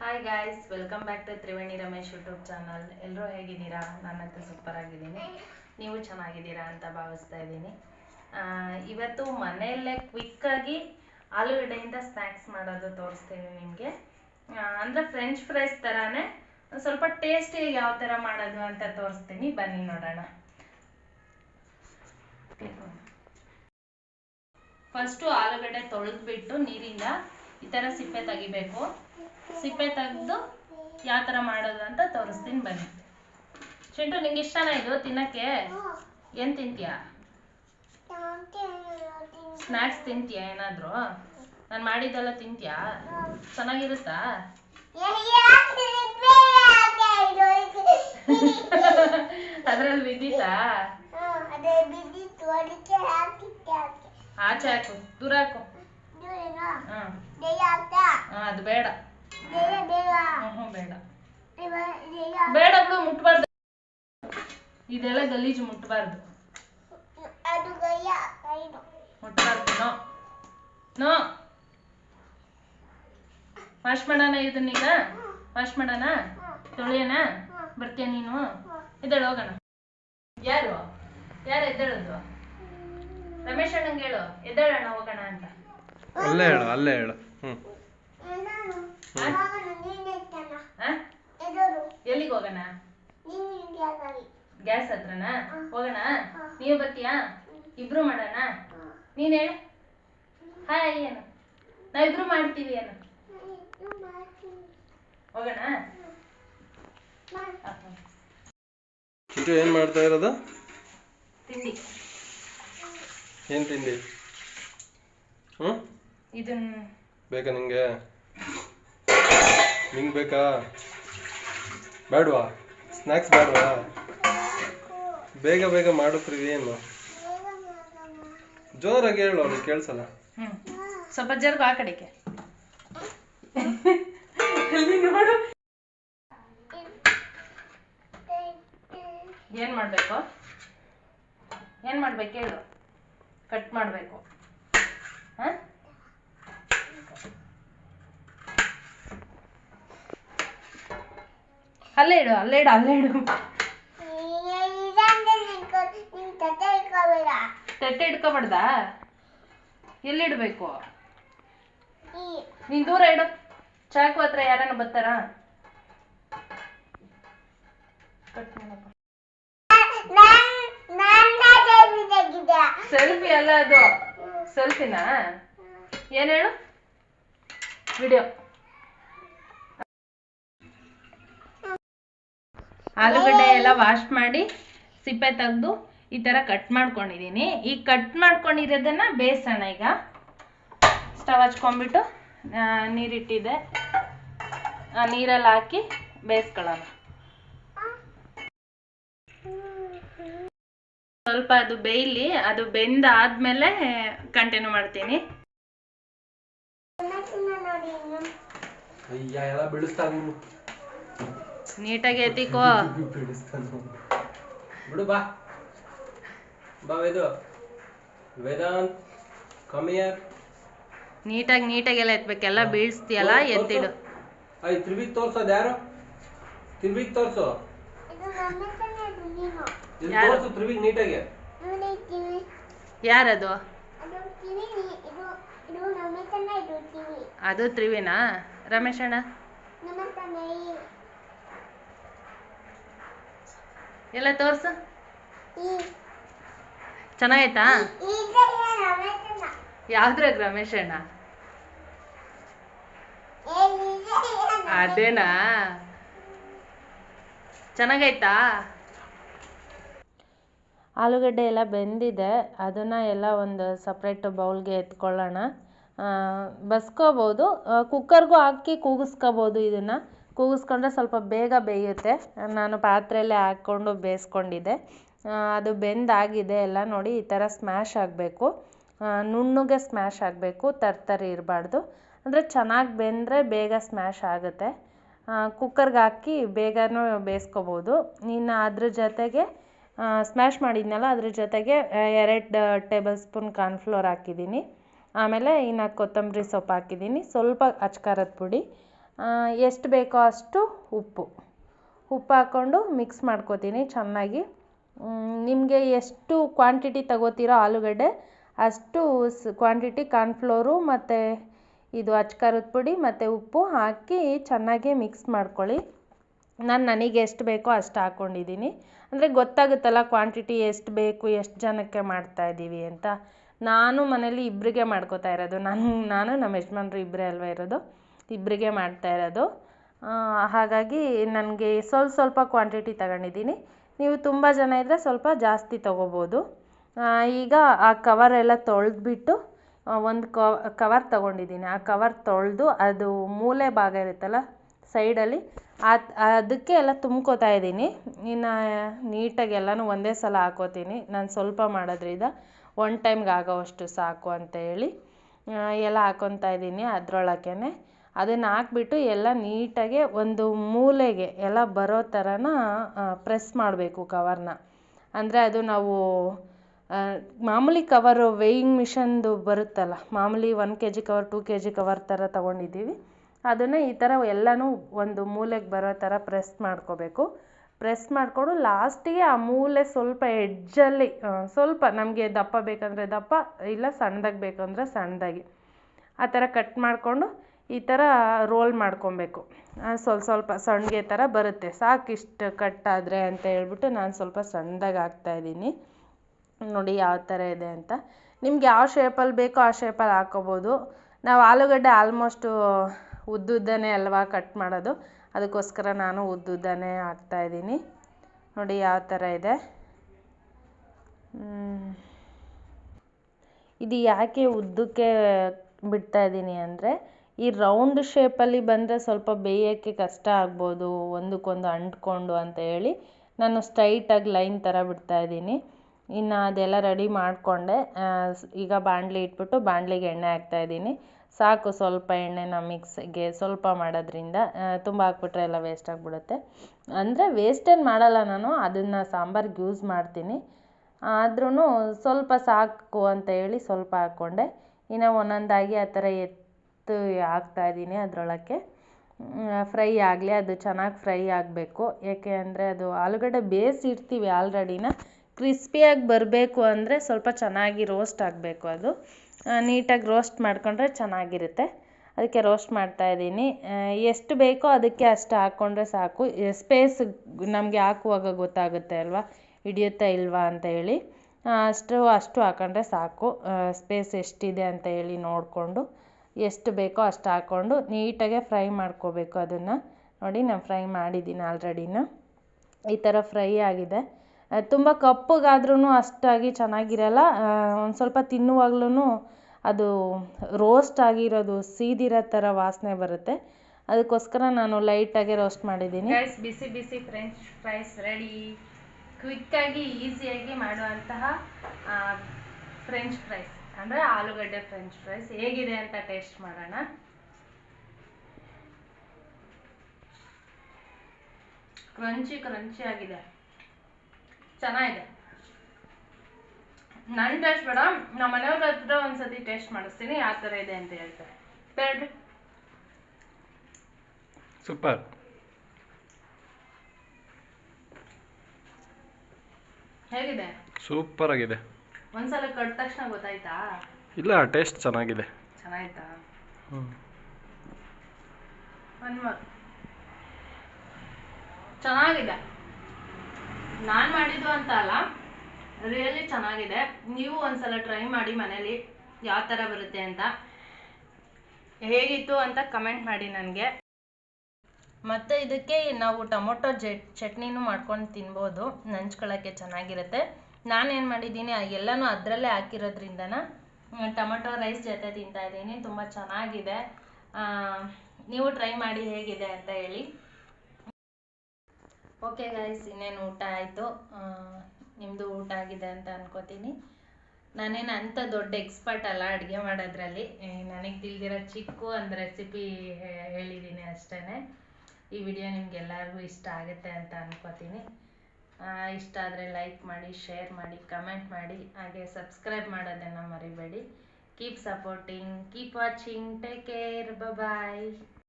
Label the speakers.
Speaker 1: Hi guys welcome back to Triveni Ramesh YouTube channel ಎಲ್ಲರೂ ಹೇಗಿದ್ದೀರಾ? ನಾನಂತೂ ಸೂಪರ್ ಆಗಿದ್ದೀನಿ ನೀವು ಚೆನ್ನಾಗಿದ್ದೀರಾ ಅಂತ ಭಾವಿಸ್ತಾ ಇದ್ದೀನಿ. ಇವತ್ತು ಮನೆಯಲ್ಲೇ ಕ್ವಿಕ್ಕಾಗಿ ಆಲೂಗಡ್ಡೆಯಿಂದ ಸ್ನ್ಯಾಕ್ಸ್ ಮಾಡೋದು ತೋರಿಸ್ತೀನಿ ನಿಮಗೆ. ಅಂದರೆ ಫ್ರೆಂಚ್ ಫ್ರೈಸ್ ಥರನೇ ಸ್ವಲ್ಪ ಟೇಸ್ಟಿ ಯಾವ ಥರ ಮಾಡೋದು ಅಂತ ತೋರಿಸ್ತೀನಿ. ಬನ್ನಿ ನೋಡೋಣ. ಫಸ್ಟು ಆಲೂಗಡ್ಡೆ ತೊಳೆದ್ಬಿಟ್ಟು ನೀರಿಂದ ಈ ಥರ ಸಿಪ್ಪೆ ತೆಗಿಬೇಕು. ಸಿಪ್ಪೆ ತೆಗೆದು ಯಾವ ಥರ ಮಾಡೋದು ಅಂತ ತೋರಿಸ್ತೀನಿ ಬನ್ನಿ. ಚಿಂಟು ನಿಂಗೆ ಇಷ್ಟನ ಇದು ತಿನ್ನಕ್ಕೆ? ಏನು ತಿಂತೀಯಾ? ಸ್ನ್ಯಾಕ್ಸ್ ತಿಂತೀಯಾ ಏನಾದರೂ? ನಾನು ಮಾಡಿದ್ದೆಲ್ಲ ತಿಂತೀಯಾ? ಚೆನ್ನಾಗಿರುತ್ತಾ? ಅದ್ರಲ್ಲಿ ಬಿದ್ದಿತ್ತಾ? ಆಚೆ ಹಾಕು ದೂರ ಹಾಕು. ಹಾಂ ಅದು ಬೇಡ. ಬೇಡ ಬೇಡ. ಬಿಡು. ಮುಟ್ಬಾರ್ದು. ಇದೆಲ್ಲ ಗಲೀಜು ಮುಟ್ಬಾರ್ದು. ಮುಟ್ಬಾರ್ದು ನೋ. ನೋ. ವಾಶ್ ಮಾಡೋಣ ಇದನ್ನೀಗ ವಾಶ್ ಮಾಡೋಣ? ತೊಳೆಯೋಣ? ಬರ್ತೀಯ ನೀನು? ಎದ್ದೇಳು ಹೋಗೋಣ. ಯಾರು? ಯಾರು ಎದ್ದೇಳೋದು? ರಮೇಶ್ ಅಣ್ಣಂಗೆ ಹೇಳು. ಎದ್ದೇಳೋಣ ಹೋಗೋಣ ಅಂತ.
Speaker 2: ಅಲ್ಲೇ ಹೇಳು ಅಲ್ಲೇ ಹೇಳು. ಹ್ಞೂ
Speaker 1: ಆ? ಎಲ್ಲಿಗೆ ಹೋಗೋಣ? ಗ್ಯಾಸ್ ಹತ್ರನಾ? ಹೋಗೋಣ? ನೀವು ಬರ್ತೀಯಾ? ಇಬ್ರು ಮಾಡೋಣ? ನೀನ್? ಹೇಳು ಹಾಯ್ ಏನು ನಾವಿಬ್ರು ಮಾಡ್ತೀವಿ ಏನು ಹೋಗೋಣ? ಆ,
Speaker 2: ಏನ್ ಏನು ಮಾಡ್ತಾ ಇರೋದು?
Speaker 1: ತಿಂಡಿ.
Speaker 2: ಏನು ತಿಂಡಿ? ಹ್ಮ್?
Speaker 1: ಇದನ್ನ
Speaker 2: ಬೇಕಾ ನಿಂಗೆ? ನಿಂಗೆ ಬೇಕಾ? ಬೇಡವಾ? ಸ್ನ್ಯಾಕ್ಸ್ ಬೇಡವಾ? ಬೇಗ ಬೇಗ ಮಾಡು ಏನು? ಜೋರಾಗಿ ಹೇಳು ಅವ್ನಿಗೆ, ಕೇಳಿಸಲ್ಲ.
Speaker 1: ಹ್ಮ್. ಸ್ವಲ್ಪ ಜರ್ಗು ಆ ಕಡೆಗೆ. ನೋಡು. ಏನ್ ಮಾಡ್ಬೇಕು? ಏನ್ ಮಾಡ್ಬೇಕು ಹೇಳು? ಕಟ್ ಮಾಡ್ಬೇಕು. ಹ? ಅಲ್ಲೇ ಇಡು ಅಲ್ಲೇ ಇಡು ಅಲ್ಲೇ ಇಡು. ತಟ್ಟೆ ಇಟ್ಕೋಬಾರ್ದಾ ಎಲ್ಲಿಡ್ಬೇಕು ನೀನ್ ದೂರ ಇಡು. ಚಾಕು ಹತ್ರ ಯಾರನ್ನ ಬರ್ತಾರ? ಸೆಲ್ಫಿ ಅಲ್ಲ ಅದು. ಸೆಲ್ಫಿನಾ? ಏನ್ ಹೇಳು? ವಿಡಿಯೋ ಆಲೂಗಡ್ಡೆ ಎಲ್ಲ ವಾಶ್ ಮಾಡಿ ಸಿಪ್ಪೆ ತೆಗೆದು ಈ ಥರ ಕಟ್ ಮಾಡ್ಕೊಂಡಿದ್ದೀನಿ ಈ ಕಟ್ ಮಾಡ್ಕೊಂಡಿರೋದನ್ನ ಬೇಯಿಸೋಣ ಈಗ. ಸ್ಟವ್ ಹಚ್ಕೊಂಡ್ಬಿಟ್ಟು ನೀರಿಟ್ಟಿದೆ. ನೀರಿಟ್ಟಿದ್ದೆ ಆ ನೀರಲ್ಲಿ ಹಾಕಿ ಬೇಯಿಸ್ಕೊಳ್ಳೋಣ ಸ್ವಲ್ಪ ಅದು ಬೇಯಲಿ ಅದು ಬೆಂದ ಆದ್ಮೇಲೆ ಕಂಟಿನ್ಯೂ ಮಾಡ್ತೀನಿ
Speaker 2: ಅಯ್ಯ ಎಲ್ಲ ಬಿಡಿಸ್ತಾನೆ
Speaker 1: ನೀಟಾಗಿ ಎತ್ತಿಕೋ.
Speaker 2: ಬಿಡು ಬಾ. ಬಾ ವೇದು. ವೇದಾಂತ್ ಕಮಿಯರ್
Speaker 1: ನೀಟಾಗಿ ನೀಟಾಗೆಲ್ಲ ಎತ್ಬೇಕೆಲ್ಲ ಬೀಳ್ಸ್ತೀಯಲ್ಲ ಎತ್ತಿಡು.
Speaker 2: ಅಯ್ಯ ತಿರುಗಿ ತೋರ್ಸೋದು ಯಾರು? ತಿರುಗಿ ತೋರ್ಸು? ತೋರ್ಸು ತಿರುಗಿ ನೀಟಾಗಿ.
Speaker 1: ಯಾರದು? ಅದು ತ್ರಿವಿನಾ? ರಮೇಶ್ ಅಣ್ಣ ಎಲ್ಲ ತೋರ್ಸು. ಚೆನ್ನಾಗೈತಾ? ಯಾವ್ದ್ರಾಗ ರಮೇಶ್ ಅಣ್ಣ? ಅದೇನಾ? ಚೆನ್ನಾಗೈತಾ? ಆಲೂಗಡ್ಡೆ ಎಲ್ಲ ಬೆಂದಿದೆ. ಅದನ್ನು ಎಲ್ಲ ಒಂದು ಸಪ್ರೇಟ್ ಬೌಲ್ಗೆ ಎತ್ಕೊಳ್ಳೋಣ. ಬಸ್ಕೋಬೋದು. ಕುಕ್ಕರ್ಗೂ ಹಾಕಿ ಕೂಗಿಸ್ಕೋಬೋದು ಇದನ್ನು. ಕೂಗಿಸ್ಕೊಂಡ್ರೆ ಸ್ವಲ್ಪ ಬೇಗ ಬೇಯುತ್ತೆ. ನಾನು ಪಾತ್ರೆಯಲ್ಲೇ ಹಾಕ್ಕೊಂಡು ಬೇಯಿಸ್ಕೊಂಡಿದ್ದೆ. ಅದು ಬೆಂದಾಗಿದೆ ಎಲ್ಲ ನೋಡಿ ಈ ಥರ ಸ್ಮ್ಯಾಶ್ ಆಗಬೇಕು. ನುಣ್ಣಗೆ ಸ್ಮ್ಯಾಶ್ ಆಗಬೇಕು, ತರ್ತರಿ ಇರಬಾರ್ದು. ಅಂದರೆ ಚೆನ್ನಾಗಿ ಬೆಂದರೆ ಬೇಗ ಸ್ಮ್ಯಾಶ್ ಆಗುತ್ತೆ. ಕುಕ್ಕರ್ಗೆ ಹಾಕಿ ಬೇಗನೂ ಬೇಯಿಸ್ಕೋಬೋದು. ಇನ್ನು ಅದ್ರ ಜೊತೆಗೆ ಸ್ಮ್ಯಾಶ್ ಮಾಡಿದ್ನಲ್ಲ, ಅದ್ರ ಜೊತೆಗೆ ಎರಡು ಟೇಬಲ್ ಸ್ಪೂನ್ ಕಾರ್ನ್ಫ್ಲೋರ್ ಹಾಕಿದ್ದೀನಿ. ಆಮೇಲೆ ಇನ್ನು ಕೊತ್ತಂಬರಿ ಸೊಪ್ಪು ಹಾಕಿದ್ದೀನಿ. ಸ್ವಲ್ಪ ಅಚ್ಕಾರದ ಪುಡಿ. ಎಷ್ಟು ಬೇಕೋ ಅಷ್ಟು ಉಪ್ಪು. ಉಪ್ಪು ಹಾಕ್ಕೊಂಡು ಮಿಕ್ಸ್ ಮಾಡ್ಕೊತೀನಿ ಚೆನ್ನಾಗಿ. ನಿಮಗೆ ಎಷ್ಟು ಕ್ವಾಂಟಿಟಿ ತಗೋತೀರೋ ಆಲೂಗಡ್ಡೆ, ಅಷ್ಟು ಸ್ ಕ್ವಾಂಟಿಟಿ ಕಾರ್ನ್ಫ್ಲೋರು ಮತ್ತು ಇದು ಅಚ್ಕಾರದ ಪುಡಿ ಮತ್ತು ಉಪ್ಪು ಹಾಕಿ ಚೆನ್ನಾಗಿ ಮಿಕ್ಸ್ ಮಾಡ್ಕೊಳ್ಳಿ. ನಾನು ನನಗೆ ಎಷ್ಟು ಬೇಕೋ ಅಷ್ಟು ಹಾಕ್ಕೊಂಡಿದ್ದೀನಿ ಅಂದರೆ ಗೊತ್ತಾಗುತ್ತಲ್ಲ ಕ್ವಾಂಟಿಟಿ ಎಷ್ಟು ಬೇಕು, ಎಷ್ಟು ಜನಕ್ಕೆ ಮಾಡ್ತಾಯಿದ್ದೀವಿ ಅಂತ. ನಾನು ಮನೇಲಿ ಇಬ್ಬರಿಗೆ ಮಾಡ್ಕೋತಾ ಇರೋದು. ನಾನು ನಾನು ನಮ್ಮ ಯಜಮಾನ್ರು ಇಬ್ಬರೇ ಅಲ್ವಾ ಇರೋದು. ಇಬ್ಬರಿಗೆ ಮಾಡ್ತಾ ಇರೋದು. ಹಾಗಾಗಿ ನನಗೆ ಸ್ವಲ್ಪ ಸ್ವಲ್ಪ ಕ್ವಾಂಟಿಟಿ ತಗೊಂಡಿದ್ದೀನಿ. ನೀವು ತುಂಬ ಜನ ಇದ್ದರೆ ಸ್ವಲ್ಪ ಜಾಸ್ತಿ ತೊಗೋಬೋದು. ಈಗ ಆ ಕವರೆಲ್ಲ ತೊಳೆದ್ಬಿಟ್ಟು ಒಂದು ಕವರ್ ತೊಗೊಂಡಿದ್ದೀನಿ. ಆ ಕವರ್ ತೊಳೆದು ಅದು ಮೂಲೆ ಭಾಗ ಇರುತ್ತಲ್ಲ ಸೈಡಲ್ಲಿ ಅದು, ಅದಕ್ಕೆ ಎಲ್ಲ ತುಂಬ್ಕೋತಾ ಇದ್ದೀನಿ. ಇನ್ನು ನೀಟಾಗಿ ಎಲ್ಲನೂ ಒಂದೇ ಸಲ ಹಾಕೋತೀನಿ. ನಾನು ಸ್ವಲ್ಪ ಮಾಡೋದ್ರಿಂದ ಒನ್ ಟೈಮ್ಗೆ ಆಗೋವಷ್ಟು ಸಾಕು ಅಂತ ಹೇಳಿ ಎಲ್ಲ ಹಾಕೊತಾ ಇದ್ದೀನಿ ಅದರೊಳಕ್ಕೇ ಅದನ್ನು ಹಾಕ್ಬಿಟ್ಟು ಎಲ್ಲ ನೀಟಾಗೆ ಒಂದು ಮೂಲೆಗೆ ಎಲ್ಲ ಬರೋ ಥರನ ಪ್ರೆಸ್ ಮಾಡಬೇಕು ಕವರ್ನ ಅಂದರೆ ಅದು ನಾವು ಮಾಮೂಲಿ ಕವರು ವೇಯಿಂಗ್ ಮಿಷನ್ದು ಬರುತ್ತಲ್ಲ, ಮಾಮೂಲಿ one K G cover two K G cover ಥರ ತೊಗೊಂಡಿದ್ದೀವಿ. ಅದನ್ನು ಈ ಥರ ಎಲ್ಲನೂ ಒಂದು ಮೂಲೆಗೆ ಬರೋ ಥರ ಪ್ರೆಸ್ ಮಾಡ್ಕೋಬೇಕು. ಪ್ರೆಸ್ ಮಾಡಿಕೊಂಡು ಲಾಸ್ಟಿಗೆ ಆ ಮೂಲೆ ಸ್ವಲ್ಪ ಎಡ್ಜಲ್ಲಿ ಸ್ವಲ್ಪ ನಮಗೆ ದಪ್ಪ ಬೇಕಂದರೆ ದಪ್ಪ, ಇಲ್ಲ ಸಣ್ಣದಾಗಿ ಬೇಕಂದರೆ ಸಣ್ಣದಾಗಿ. ಆ ಥರ ಕಟ್ ಮಾಡಿಕೊಂಡು ಈ ಥರ ರೋಲ್ ಮಾಡ್ಕೊಬೇಕು. ಸ್ವಲ್ಪ ಸ್ವಲ್ಪ ಸಣ್ಣಗೆ ಥರ ಬರುತ್ತೆ. ಸಾಕಿಷ್ಟು ಕಟ್ ಆದರೆ ಅಂತ ಹೇಳ್ಬಿಟ್ಟು ನಾನು ಸ್ವಲ್ಪ ಸಣ್ಣದಾಗಿ ಹಾಕ್ತಾಯಿದ್ದೀನಿ ನೋಡಿ ಯಾವ ಥರ ಇದೆ ಅಂತ. ನಿಮ್ಗೆ ಯಾವ ಶೇಪಲ್ಲಿ ಬೇಕೋ ಆ ಶೇಪಲ್ಲಿ ಹಾಕೋಬೋದು. ನಾವು ಆಲೂಗಡ್ಡೆ ಆಲ್ಮೋಸ್ಟು ಉದ್ದುದ್ದನೇ ಅಲ್ವಾ ಕಟ್ ಮಾಡೋದು. ಅದಕ್ಕೋಸ್ಕರ ನಾನು ಉದ್ದುದ್ದನೇ ಹಾಕ್ತಾಯಿದ್ದೀನಿ ನೋಡಿ ಯಾವ ಥರ ಇದೆ. ಇದು ಯಾಕೆ ಉದ್ದಕ್ಕೆ ಬಿಡ್ತಾ ಇದ್ದೀನಿ ಅಂದರೆ ಈ ರೌಂಡ್ ಶೇಪಲ್ಲಿ ಬಂದರೆ ಸ್ವಲ್ಪ ಬೇಯೋಕ್ಕೆ ಕಷ್ಟ ಆಗ್ಬೋದು, ಒಂದಕ್ಕೊಂದು ಅಂಟ್ಕೊಂಡು ಅಂತ ಹೇಳಿ ನಾನು ಸ್ಟ್ರೈಟಾಗಿ ಲೈನ್ ಥರ ಬಿಡ್ತಾ ಇದ್ದೀನಿ. ಇನ್ನು ಅದೆಲ್ಲ ರೆಡಿ ಮಾಡಿಕೊಂಡೆ. ಈಗ ಬಾಣಲಿ ಇಟ್ಬಿಟ್ಟು ಬಾಣಲಿಗೆ ಎಣ್ಣೆ ಹಾಕ್ತಾ ಇದ್ದೀನಿ. ಸಾಕು ಸ್ವಲ್ಪ ಎಣ್ಣೆನ ಮಿಕ್ಸ್ಗೆ ಸ್ವಲ್ಪ ಮಾಡೋದ್ರಿಂದ ತುಂಬ ಹಾಕ್ಬಿಟ್ರೆ ಎಲ್ಲ ವೇಸ್ಟ್ ಆಗಿಬಿಡುತ್ತೆ. ಅಂದರೆ ವೇಸ್ಟೇನು ಮಾಡಲ್ಲ ನಾನು, ಅದನ್ನು ಸಾಂಬಾರ್ಗೆ ಯೂಸ್ ಮಾಡ್ತೀನಿ. ಆದ್ರೂ ಸ್ವಲ್ಪ ಸಾಕು ಅಂತ ಹೇಳಿ ಸ್ವಲ್ಪ ಹಾಕ್ಕೊಂಡೆ. ಇನ್ನು ಒಂದೊಂದಾಗಿ ಆ ಥರ ಎತ್ತು ಹಾಕ್ತಾಯಿದ್ದೀನಿ ಅದರೊಳಕ್ಕೆ. ಫ್ರೈ ಆಗಲಿ, ಅದು ಚೆನ್ನಾಗಿ ಫ್ರೈ ಆಗಬೇಕು. ಏಕೆ ಅಂದರೆ ಅದು ಆಲೂಗಡ್ಡೆ ಬೇಯಿಸಿರ್ತೀವಿ ಆಲ್ರೆಡಿನ. ಕ್ರಿಸ್ಪಿಯಾಗಿ ಬರಬೇಕು ಅಂದರೆ ಸ್ವಲ್ಪ ಚೆನ್ನಾಗಿ ರೋಸ್ಟ್ ಆಗಬೇಕು ಅದು. ನೀಟಾಗಿ ರೋಸ್ಟ್ ಮಾಡಿಕೊಂಡ್ರೆ ಚೆನ್ನಾಗಿರುತ್ತೆ. ಅದಕ್ಕೆ ರೋಸ್ಟ್ ಮಾಡ್ತಾ ಇದ್ದೀನಿ ಎಷ್ಟು ಬೇಕೋ ಅದಕ್ಕೆ ಅಷ್ಟು ಹಾಕ್ಕೊಂಡ್ರೆ ಸಾಕು. ಸ್ಪೇಸ್ ನಮಗೆ ಹಾಕುವಾಗ ಗೊತ್ತಾಗುತ್ತೆ ಅಲ್ವಾ? ಹಿಡಿಯುತ್ತಾ ಇಲ್ವಾ ಅಂತ ಹೇಳಿ. ಅಷ್ಟು ಅಷ್ಟು ಹಾಕೊಂಡ್ರೆ ಸಾಕು. ಸ್ಪೇಸ್ ಎಷ್ಟಿದೆ ಅಂತ ಹೇಳಿ ನೋಡಿಕೊಂಡು. ಎಷ್ಟು ಬೇಕೋ ಅಷ್ಟು ಹಾಕ್ಕೊಂಡು ನೀಟಾಗೆ ಫ್ರೈ ಮಾಡ್ಕೋಬೇಕು ಅದನ್ನು. ನೋಡಿ, ನಾನು ಫ್ರೈ ಮಾಡಿದ್ದೀನಿ ಆಲ್ರೆಡಿನ. ಈ ಥರ ಫ್ರೈ ಆಗಿದೆ. ತುಂಬ ಕಪ್ಪಗಾದ್ರೂ ಅಷ್ಟಾಗಿ ಚೆನ್ನಾಗಿರಲ್ಲ. ಒಂದು ಸ್ವಲ್ಪ ತಿನ್ನುವಾಗ್ಲೂ ಅದು ರೋಸ್ಟ್ ಆಗಿರೋದು ಸೀದಿರೋ ಥರ ವಾಸನೆ ಬರುತ್ತೆ. ಅದಕ್ಕೋಸ್ಕರ ನಾನು ಲೈಟಾಗಿ ರೋಸ್ಟ್ ಮಾಡಿದ್ದೀನಿ. ಬಿಸಿ ಬಿಸಿ ಫ್ರೆಂಚ್ ಫ್ರೈಸ್ ರೆಡಿ ಕ್ವಿಕ್ಕಾಗಿ ಈಸಿಯಾಗಿ ಮಾಡುವಂತಹ ಫ್ರೆಂಚ್ ಫ್ರೈಸ್ ಅಂದರೆ ಆಲೂಗಡ್ಡೆ ಫ್ರೆಂಚ್ ಫ್ರೈಸ್ ಹೇಗಿದೆ ಅಂತ ಟೇಸ್ಟ್ ಮಾಡೋಣ. ಕ್ರಂಚಿ ಕ್ರಂಚಿ ಆಗಿದೆ. ಚೆನ್ನಾಗಿದೆ. ನನ್ನ ಟೇಸ್ಟ್ ಬೇಡ ನಮ್ಮ ಮನೆಯವ್ರ ಹತ್ರ ಒಂದ್ಸತಿ ಟೇಸ್ಟ್ ಮಾಡಿಸ್ತೀನಿ ಯಾವ ಥರ ಇದೆ ಅಂತ ಹೇಳ್ತಾರೆ. ಬೇಡ್ರಿ
Speaker 2: ಸೂಪರ್
Speaker 1: ಹೇಗಿದೆ?
Speaker 2: ಸೂಪರ್ ಆಗಿದೆ.
Speaker 1: ಒಂದ್ಸಲ ಕಟ್ಟ ತಕ್ಷಣ ಗೊತ್ತಾಯ್ತಾ?
Speaker 2: ಇಲ್ಲ ಟೇಸ್ಟ್ ಚೆನ್ನಾಗಿದೆ.
Speaker 1: ಚೆನ್ನಾಯ್ತಾ?
Speaker 2: ಹ್ಞೂ
Speaker 1: ಮೋರ್ ಚೆನ್ನಾಗಿದೆ. ನಾನು ಮಾಡಿದ್ದು ಅಂತ ಅಲ್ಲ ರಿಯಲಿ ಚೆನ್ನಾಗಿದೆ. ನೀವು ಒಂದ್ಸಲ ಟ್ರೈ ಮಾಡಿ ಮನೇಲಿ ಯಾವ ಥರ ಬರುತ್ತೆ ಅಂತ. ಹೇಗಿತ್ತು ಅಂತ ಕಮೆಂಟ್ ಮಾಡಿ ನನಗೆ. ಮತ್ತು ಇದಕ್ಕೆ ನಾವು ಟೊಮೊಟೊ ಜೆ ಚಟ್ನಿನೂ ಮಾಡ್ಕೊಂಡು ತಿನ್ಬೋದು. ನಂಚ್ಕೊಳ್ಳೋಕ್ಕೆ ಚೆನ್ನಾಗಿರುತ್ತೆ. ನಾನೇನು ಮಾಡಿದ್ದೀನಿ ಎಲ್ಲನೂ ಅದರಲ್ಲೇ ಹಾಕಿರೋದ್ರಿಂದನ ಟೊಮೊಟೊ ರೈಸ್ ಜೊತೆ ತಿಂತಾ ಇದ್ದೀನಿ, ತುಂಬ ಚೆನ್ನಾಗಿದೆ. ನೀವು ಟ್ರೈ ಮಾಡಿ ಹೇಗಿದೆ ಅಂತ ಹೇಳಿ. ಓಕೆ ಗೈಸ್ ಇನ್ನೇನು ಊಟ ಆಯಿತು? ನಿಮ್ಮದು ಊಟ ಆಗಿದೆ ಅಂತ ಅನ್ಕೋತೀನಿ. ನಾನೇನು ಅಂಥ ದೊಡ್ಡ ಎಕ್ಸ್ಪರ್ಟ್ ಅಲ್ಲ ಅಡುಗೆ ಮಾಡೋದ್ರಲ್ಲಿ. ನನಗೆ ತಿಳಿದಿರೋ ಚಿಕ್ಕ ಒಂದು ರೆಸಿಪಿ ಹೇಳಿದ್ದೀನಿ ಅಷ್ಟೇ ಈ ವಿಡಿಯೋ ನಿಮ್ಗೆಲ್ಲರಿಗೂ ಇಷ್ಟ ಆಗುತ್ತೆ ಅಂತ ಅನ್ಕೋತೀನಿ. ಇಷ್ಟ ಆದರೆ ಲೈಕ್ ಮಾಡಿ ಶೇರ್ ಮಾಡಿ ಕಮೆಂಟ್ ಮಾಡಿ, ಹಾಗೆ ಸಬ್ಸ್ಕ್ರೈಬ್ ಮಾಡೋದನ್ನು ಮರಿಬೇಡಿ. Keep supporting keep watching take care bye